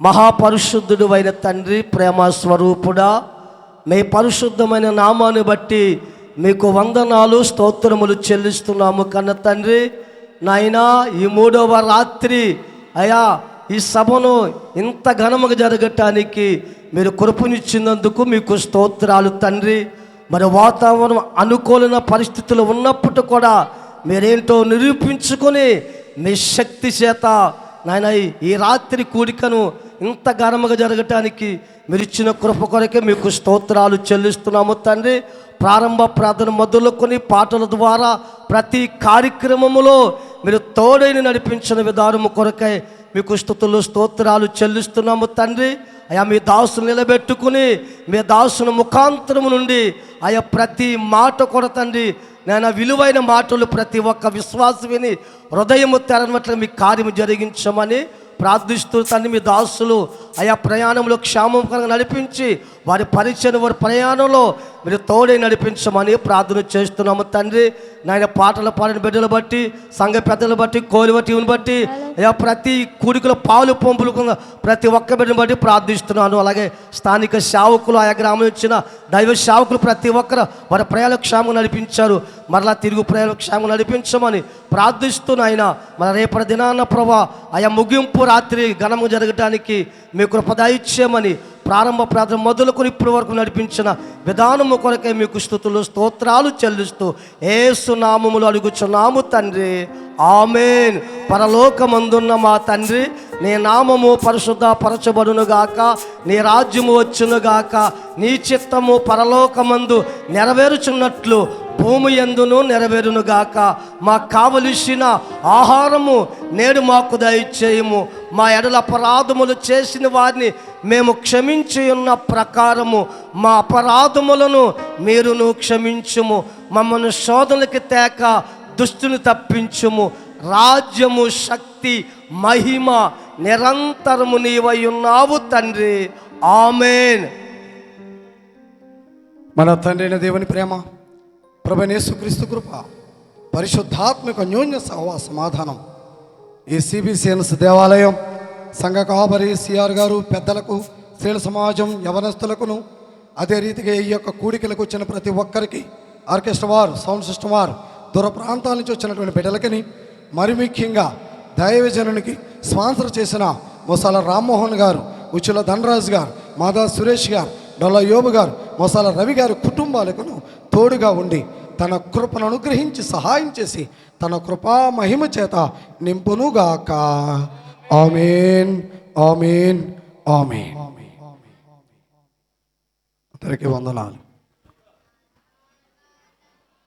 మహాపరిశుద్ధుడు అయిన తండ్రి ప్రేమ స్వరూపుడా మీ పరిశుద్ధమైన నామాన్ని బట్టి మీకు వందనాలు స్తోత్రములు చెల్లిస్తున్నాము కన్న తండ్రి. నాయనా ఈ మూడవ రాత్రి అయా ఈ సభను ఇంత ఘనముగా జరగటానికి మీరు కృపనిచ్చినందుకు మీకు స్తోత్రాలు తండ్రి. మరి వాతావరణం అనుకూలన పరిస్థితులు ఉన్నప్పుడు కూడా మీరేంటో నిరూపించుకొని మీ శక్తి చేత నాయన ఈ రాత్రి కూడికను ఇంత ఘనముగా జరగటానికి మీరు ఇచ్చిన కృప కొరకే మీకు స్తోత్రాలు చెల్లిస్తున్నాము తండ్రి. ప్రారంభ ప్రార్థన మొదలుకొని పాటల ద్వారా ప్రతి కార్యక్రమములో మీరు తోడైన నడిపించిన విధానము కొరకై మీకు స్థుతులు స్తోత్రాలు చెల్లిస్తున్నాము తండ్రి. అయా మీ దాసును నిలబెట్టుకుని మీ దాసును ముఖాంతరము నుండి ఆయా ప్రతి మాట కూడా తండ్రి నేను విలువైన మాటలు ప్రతి ఒక్క విశ్వాసం విని హృదయము తెరనట్లు మీ కార్యము జరిగించమని ప్రార్థిస్తూ తండ్రి మీ దాసులు ఆయా ప్రయాణంలో క్షేమకరంగా నడిపించి వారి పరిచయం వారి ప్రయాణంలో మీరు తోడే నడిపించమని ప్రార్థన చేస్తున్నాము తండ్రి. నాయన పాటల పాడిన బిడ్డలు బట్టి సంఘ పెద్దలు బట్టి కోలి టీవీని బట్టి అయ్యా ప్రతి కూడికలో పాలు పంపులు ప్రతి ఒక్క బిడ్డను బట్టి ప్రార్థిస్తున్నాను. అలాగే స్థానిక సేవకులు ఆయా గ్రామం ఇచ్చిన దైవ సేవకులు ప్రతి ఒక్కరు వారి ప్రయాణ క్షేమం నడిపించారు. మరలా తిరుగు ప్రయాణ క్షేమం నడిపించమని ప్రార్థిస్తూ ఆయన మన రేపటి దినాన్న ప్రభా ఆయా ముగింపు రాత్రి ఘనము జరగటానికి మీ కృప ప్రారంభ ప్రార్థన మొదలుకొని ఇప్పటి వరకు నడిపించిన విధానము కొరకే మీకు స్థుతులు స్తోత్రాలు చెల్లిస్తూ ఏసు నామములు అడుగుచున్నాము తండ్రి. ఆమెన్. పరలోకమందున్న మా తండ్రి నీ నామము పరిశుద్ధ పరచబడునుగాక నీ రాజ్యము వచ్చునుగాక నీ చిత్తము పరలోకమందు నెరవేరుచున్నట్లు భూమి ఎందును నెరవేరును గాక. మాకు కావలసిన ఆహారము నేడు మాకు దయచేయము. మా ఎడల అపరాధములు చేసిన వారిని మేము క్షమించి ఉన్న ప్రకారము మా అపరాధములను మీరును క్షమించుము. మమ్మల్ని శోధనకి తేక దుష్టుని తప్పించుము. రాజ్యము శక్తి మహిమ నిరంతరము నీవై ఉన్నావు తండ్రి. ఆమెన్. మన తండ్రి దేవుని ప్రేమ ప్రభనేసుక్రీస్తు కృప పరిశుద్ధాత్మక న్యూన్య సహవా సమాధానం. ఈ సిబిసిఎన్స్ దేవాలయం సంఘ కాపరి సిఆర్ గారు పెద్దలకు స్త్రీల సమాజం యవనస్తులకును అదే రీతిగా ఈ యొక్క కూడికలకు వచ్చిన ప్రతి ఒక్కరికి ఆర్కెస్ట్రా వారు సౌండ్ సిస్టమ్ వారు దూర ప్రాంతాల నుంచి వచ్చినటువంటి బిడ్డలకని మరి ముఖ్యంగా దైవజనునికి స్పాన్సర్ చేసిన మొసాల రామ్మోహన్ గారు ఉచ్చుల ధనరాజు గారు మాదా సురేష్ గారు డొల్ల యోబు గారు మొసాల రవి గారు కుటుంబాలకును తోడుగా ఉండి తన కృపను అనుగ్రహించి సహాయం చేసి తన కృపా మహిమ చేత నింపునుగాక. ఆమెన్. ఆమెన్. ఆమెన్. అందరికీ వందనాలు.